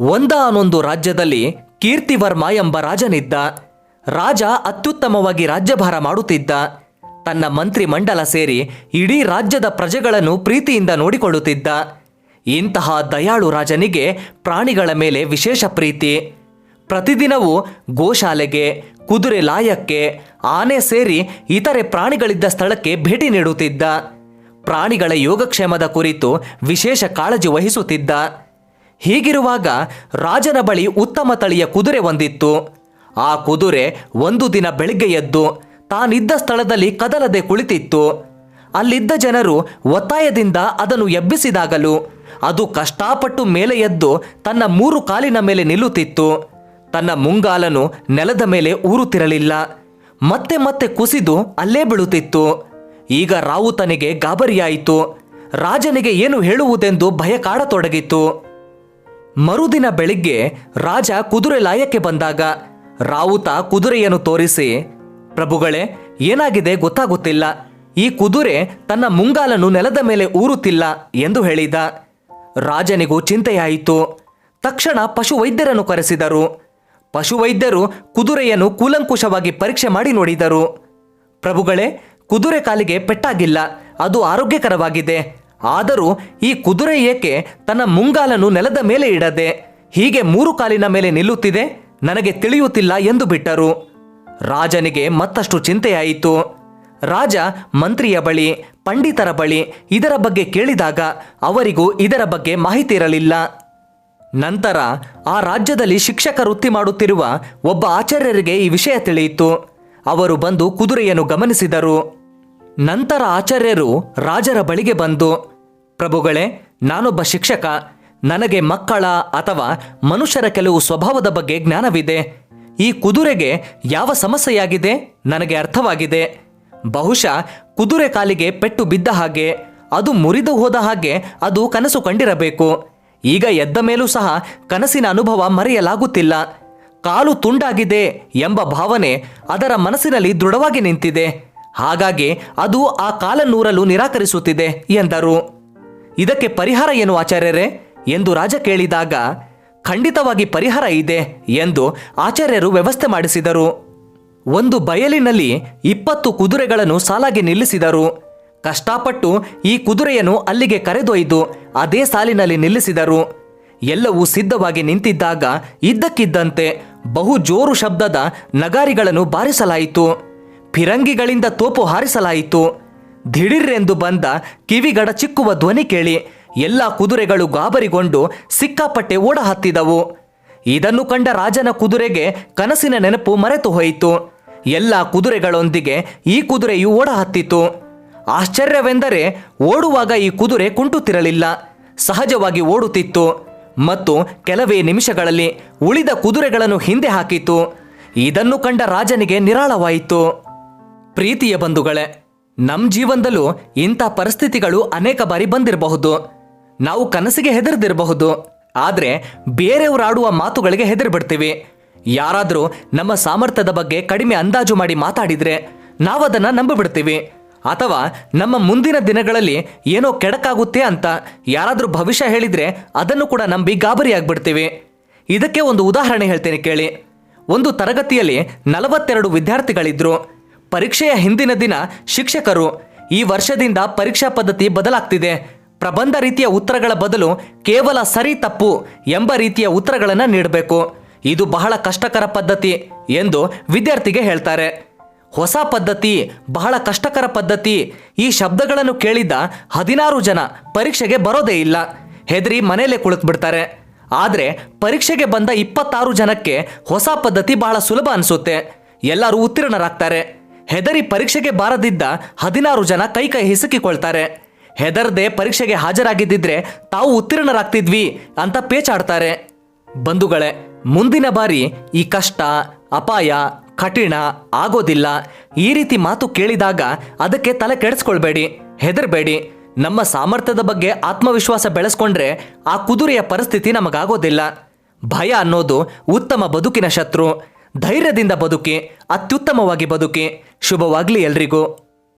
ಒಂದಾನೊಂದು ರಾಜ್ಯದಲ್ಲಿ ಕೀರ್ತಿವರ್ಮ ಎಂಬ ರಾಜನಿದ್ದ. ರಾಜ ಅತ್ಯುತ್ತಮವಾಗಿ ರಾಜ್ಯಭಾರ ಮಾಡುತ್ತಿದ್ದ. ತನ್ನ ಮಂತ್ರಿ ಮಂಡಲ ಸೇರಿ ಇಡೀ ರಾಜ್ಯದ ಪ್ರಜೆಗಳನ್ನು ಪ್ರೀತಿಯಿಂದ ನೋಡಿಕೊಳ್ಳುತ್ತಿದ್ದ. ಇಂತಹ ದಯಾಳು ರಾಜನಿಗೆ ಪ್ರಾಣಿಗಳ ಮೇಲೆ ವಿಶೇಷ ಪ್ರೀತಿ. ಪ್ರತಿದಿನವೂ ಗೋಶಾಲೆಗೆ, ಕುದುರೆ ಲಾಯಕ್ಕೆ, ಆನೆ ಸೇರಿ ಇತರೆ ಪ್ರಾಣಿಗಳಿದ್ದ ಸ್ಥಳಕ್ಕೆ ಭೇಟಿ ನೀಡುತ್ತಿದ್ದ. ಪ್ರಾಣಿಗಳ ಯೋಗಕ್ಷೇಮದ ಕುರಿತು ವಿಶೇಷ ಕಾಳಜಿ ವಹಿಸುತ್ತಿದ್ದ. ಹೀಗಿರುವಾಗ ರಾಜನ ಬಳಿ ಉತ್ತಮ ತಳಿಯ ಕುದುರೆ ಒಂದಿತ್ತು. ಆ ಕುದುರೆ ಒಂದು ದಿನ ಬೆಳಿಗ್ಗೆ ಎದ್ದು ತಾನಿದ್ದ ಸ್ಥಳದಲ್ಲಿ ಕದಲದೆ ಕುಳಿತಿತ್ತು. ಅಲ್ಲಿದ್ದ ಜನರು ಒತ್ತಾಯದಿಂದ ಅದನ್ನು ಎಬ್ಬಿಸಿದಾಗಲೂ ಅದು ಕಷ್ಟಪಟ್ಟು ಮೇಲೆ ಎದ್ದು ತನ್ನ ಮೂರು ಕಾಲಿನ ಮೇಲೆ ನಿಲ್ಲುತ್ತಿತ್ತು. ತನ್ನ ಮುಂಗಾಲನು ನೆಲದ ಮೇಲೆ ಊರುತ್ತಿರಲಿಲ್ಲ. ಮತ್ತೆ ಮತ್ತೆ ಕುಸಿದು ಅಲ್ಲೇ ಬೀಳುತ್ತಿತ್ತು. ಈಗ ರಾವುತನಿಗೆ ಗಾಬರಿಯಾಯಿತು. ರಾಜನಿಗೆ ಏನು ಹೇಳುವುದೆಂದು ಭಯ ಕಾಡತೊಡಗಿತು. ಮರುದಿನ ಬೆಳಿಗ್ಗೆ ರಾಜ ಕುದುರೆ ಲಾಯಕ್ಕೆ ಬಂದಾಗ ರಾವುತ ಕುದುರೆಯನ್ನು ತೋರಿಸಿ, ಪ್ರಭುಗಳೇ, ಏನಾಗಿದೆ ಗೊತ್ತಾಗುತ್ತಿಲ್ಲ. ಈ ಕುದುರೆ ತನ್ನ ಮುಂಗಾಲನ್ನು ನೆಲದ ಮೇಲೆ ಊರುತ್ತಿಲ್ಲ ಎಂದು ಹೇಳಿದ. ರಾಜನಿಗೂ ಚಿಂತೆಯಾಯಿತು. ತಕ್ಷಣ ಪಶುವೈದ್ಯರನ್ನು ಕರೆಸಿದರು. ಪಶುವೈದ್ಯರು ಕುದುರೆಯನ್ನು ಕೂಲಂಕುಷವಾಗಿ ಪರೀಕ್ಷೆ ಮಾಡಿ ನೋಡಿದರು. ಪ್ರಭುಗಳೇ, ಕುದುರೆ ಕಾಲಿಗೆ ಪೆಟ್ಟಾಗಿಲ್ಲ. ಅದು ಆರೋಗ್ಯಕರವಾಗಿದೆ. ಆದರೂ ಈ ಕುದುರೆ ಏಕೆ ತನ್ನ ಮುಂಗಾಲನ್ನು ನೆಲದ ಮೇಲೆ ಇಡದೆ ಹೀಗೆ ಮೂರು ಕಾಲಿನ ಮೇಲೆ ನಿಲ್ಲುತ್ತಿದೆ? ನನಗೆ ತಿಳಿಯುತ್ತಿಲ್ಲ ಎಂದು ಬಿಟ್ಟರು. ರಾಜನಿಗೆ ಮತ್ತಷ್ಟು ಚಿಂತೆಯಾಯಿತು. ರಾಜ ಮಂತ್ರಿಯ ಬಳಿ, ಪಂಡಿತರ ಬಳಿ ಇದರ ಬಗ್ಗೆ ಕೇಳಿದಾಗ ಅವರಿಗೂ ಇದರ ಬಗ್ಗೆ ಮಾಹಿತಿ ಇರಲಿಲ್ಲ ನಂತರ ಆ ರಾಜ್ಯದಲ್ಲಿ ಶಿಕ್ಷಕ ವೃತ್ತಿ ಮಾಡುತ್ತಿರುವ ಒಬ್ಬ ಆಚಾರ್ಯರಿಗೆ ಈ ವಿಷಯ ತಿಳಿಯಿತು. ಅವರು ಬಂದು ಕುದುರೆಯನ್ನು ಗಮನಿಸಿದರು. ನಂತರ ಆಚಾರ್ಯರು ರಾಜರ ಬಳಿಗೆ ಬಂದು ಪ್ರಭುಗಳೇ, ನಾನೊಬ್ಬ ಶಿಕ್ಷಕ. ನನಗೆ ಮಕ್ಕಳ ಅಥವಾ ಮನುಷ್ಯರ ಕೆಲವು ಸ್ವಭಾವದ ಬಗ್ಗೆ ಜ್ಞಾನವಿದೆ. ಈ ಕುದುರೆಗೆ ಯಾವ ಸಮಸ್ಯೆಯಾಗಿದೆ? ನನಗೆ ಅರ್ಥವಾಗಿದೆ. ಬಹುಶಃ ಕುದುರೆ ಕಾಲಿಗೆ ಪೆಟ್ಟು ಬಿದ್ದ ಹಾಗೆ, ಅದು ಮುರಿದು ಹೋದ ಹಾಗೆ ಅದು ಕನಸು ಕಂಡಿರಬೇಕು. ಈಗ ಎದ್ದ ಮೇಲೂ ಸಹ ಕನಸಿನ ಅನುಭವ ಮರೆಯಲಾಗುತ್ತಿಲ್ಲ. ಕಾಲು ತುಂಡಾಗಿದೆ ಎಂಬ ಭಾವನೆ ಅದರ ಮನಸ್ಸಿನಲ್ಲಿ ದೃಢವಾಗಿ ನಿಂತಿದೆ. ಹಾಗಾಗಿ ಅದು ಆ ಕಾಲನ್ನೂರಲು ನಿರಾಕರಿಸುತ್ತಿದೆ ಎಂದರು. ಇದಕ್ಕೆ ಪರಿಹಾರ ಏನು ಆಚಾರ್ಯರೇ? ಎಂದು ರಾಜ ಕೇಳಿದಾಗ, ಖಂಡಿತವಾಗಿ ಪರಿಹಾರ ಇದೆ ಎಂದು ಆಚಾರ್ಯರು ವ್ಯವಸ್ಥೆ ಮಾಡಿಸಿದರು. ಒಂದು ಬಯಲಿನಲ್ಲಿ ಇಪ್ಪತ್ತು ಕುದುರೆಗಳನ್ನು ಸಾಲಾಗಿ ನಿಲ್ಲಿಸಿದರು. ಕಷ್ಟಪಟ್ಟು ಈ ಕುದುರೆಯನ್ನು ಅಲ್ಲಿಗೆ ಕರೆದೊಯ್ದು ಅದೇ ಸಾಲಿನಲ್ಲಿ ನಿಲ್ಲಿಸಿದರು. ಎಲ್ಲವೂ ಸಿದ್ಧವಾಗಿ ನಿಂತಿದ್ದಾಗ ಇದ್ದಕ್ಕಿದ್ದಂತೆ ಬಹು ಜೋರು ಶಬ್ದದ ನಗಾರಿಗಳನ್ನು ಬಾರಿಸಲಾಯಿತು. ಫಿರಂಗಿಗಳಿಂದ ತೋಪು ಹಾರಿಸಲಾಯಿತು. ದಿಢೀರೆಂದು ಬಂದ ಕಿವಿಗಡ ಚಿಕ್ಕುವ ಧ್ವನಿ ಕೇಳಿ ಎಲ್ಲ ಕುದುರೆಗಳು ಗಾಬರಿಗೊಂಡು ಸಿಕ್ಕಾಪಟ್ಟೆ ಓಡ ಹತ್ತಿದವು ಇದನ್ನು ಕಂಡ ರಾಜನ ಕುದುರೆಗೆ ಕನಸಿನ ನೆನಪು ಮರೆತು ಹೋಯಿತು. ಎಲ್ಲ ಕುದುರೆಗಳೊಂದಿಗೆ ಈ ಕುದುರೆಯು ಓಡಹತ್ತಿತು. ಆಶ್ಚರ್ಯವೆಂದರೆ ಓಡುವಾಗ ಈ ಕುದುರೆ ಕುಂಟುತ್ತಿರಲಿಲ್ಲ. ಸಹಜವಾಗಿ ಓಡುತ್ತಿತ್ತು. ಮತ್ತು ಕೆಲವೇ ನಿಮಿಷಗಳಲ್ಲಿ ಉಳಿದ ಕುದುರೆಗಳನ್ನು ಹಿಂದೆ ಹಾಕಿತು. ಇದನ್ನು ಕಂಡ ರಾಜನಿಗೆ ನಿರಾಳವಾಯಿತು. ಪ್ರೀತಿಯ ಬಂಧುಗಳೇ ನಮ್ಮ ಜೀವನದಲ್ಲೂ ಇಂಥ ಪರಿಸ್ಥಿತಿಗಳು ಅನೇಕ ಬಾರಿ ಬಂದಿರಬಹುದು. ನಾವು ಕನಸಿಗೆ ಹೆದರ್ದಿರಬಹುದು. ಆದರೆ ಬೇರೆಯವರು ಆಡುವ ಮಾತುಗಳಿಗೆ ಹೆದರ್ಬಿಡ್ತೀವಿ. ಯಾರಾದರೂ ನಮ್ಮ ಸಾಮರ್ಥ್ಯದ ಬಗ್ಗೆ ಕಡಿಮೆ ಅಂದಾಜು ಮಾಡಿ ಮಾತಾಡಿದರೆ ನಾವದನ್ನು ನಂಬಿಬಿಡ್ತೀವಿ. ಅಥವಾ ನಮ್ಮ ಮುಂದಿನ ದಿನಗಳಲ್ಲಿ ಏನೋ ಕೆಡಕಾಗುತ್ತೆ ಅಂತ ಯಾರಾದರೂ ಭವಿಷ್ಯ ಹೇಳಿದರೆ ಅದನ್ನು ಕೂಡ ನಂಬಿ ಗಾಬರಿಯಾಗ್ಬಿಡ್ತೀವಿ. ಇದಕ್ಕೆ ಒಂದು ಉದಾಹರಣೆ ಹೇಳ್ತೇನೆ ಕೇಳಿ. ಒಂದು ತರಗತಿಯಲ್ಲಿ ನಲವತ್ತೆರಡು ವಿದ್ಯಾರ್ಥಿಗಳಿದ್ರು. ಪರೀಕ್ಷೆಯ ಹಿಂದಿನ ದಿನ ಶಿಕ್ಷಕರು ಈ ವರ್ಷದಿಂದ ಪರೀಕ್ಷಾ ಪದ್ಧತಿ ಬದಲಾಗ್ತಿದೆ. ಪ್ರಬಂಧ ರೀತಿಯ ಉತ್ತರಗಳ ಬದಲು ಕೇವಲ ಸರಿ ತಪ್ಪು ಎಂಬ ರೀತಿಯ ಉತ್ತರಗಳನ್ನು ನೀಡಬೇಕು. ಇದು ಬಹಳ ಕಷ್ಟಕರ ಪದ್ಧತಿ ಎಂದು ವಿದ್ಯಾರ್ಥಿಗೆ ಹೇಳ್ತಾರೆ. ಹೊಸ ಪದ್ಧತಿ, ಬಹಳ ಕಷ್ಟಕರ ಪದ್ಧತಿ ಈ ಶಬ್ದಗಳನ್ನು ಕೇಳಿದ್ದ ಹದಿನಾರು ಜನ ಪರೀಕ್ಷೆಗೆ ಬರೋದೇ ಇಲ್ಲ. ಹೆದರಿ ಮನೆಯಲ್ಲೇ ಕುಳಿತುಬಿಡ್ತಾರೆ. ಆದರೆ ಪರೀಕ್ಷೆಗೆ ಬಂದ ಇಪ್ಪತ್ತಾರು ಜನಕ್ಕೆ ಹೊಸ ಪದ್ಧತಿ ಬಹಳ ಸುಲಭ ಅನಿಸುತ್ತೆ. ಎಲ್ಲರೂ ಉತ್ತೀರ್ಣರಾಗ್ತಾರೆ. ಹೆದರಿ ಪರೀಕ್ಷೆಗೆ ಬಾರದಿದ್ದ ಹದಿನಾರು ಜನ ಕೈ ಕೈ ಹಿಸುಕಿಕೊಳ್ತಾರೆ. ಹೆದರದೆ ಪರೀಕ್ಷೆಗೆ ಹಾಜರಾಗಿದ್ದಿದ್ರೆ ತಾವು ಉತ್ತೀರ್ಣರಾಗ್ತಿದ್ವಿ ಅಂತ ಪೇಚಾಡ್ತಾರೆ. ಬಂಧುಗಳೇ, ಮುಂದಿನ ಬಾರಿ ಈ ಕಷ್ಟ, ಅಪಾಯ, ಕಠಿಣ ಆಗೋದಿಲ್ಲ. ಈ ರೀತಿ ಮಾತು ಕೇಳಿದಾಗ ಅದಕ್ಕೆ ತಲೆ ಕೆಡಿಸ್ಕೊಳ್ಬೇಡಿ, ಹೆದರ್ಬೇಡಿ. ನಮ್ಮ ಸಾಮರ್ಥ್ಯದ ಬಗ್ಗೆ ಆತ್ಮವಿಶ್ವಾಸ ಬೆಳೆಸ್ಕೊಂಡ್ರೆ ಆ ಕುದುರೆಯ ಪರಿಸ್ಥಿತಿ ನಮಗಾಗೋದಿಲ್ಲ. ಭಯ ಅನ್ನೋದು ಉತ್ತಮ ಬದುಕಿನ ಶತ್ರು. ಧೈರ್ಯದಿಂದ ಬದುಕಿ ಅತ್ಯುತ್ತಮವಾಗಿ ಬದುಕಿ. ಶುಭವಾಗಲಿ ಎಲ್ರಿಗೂ.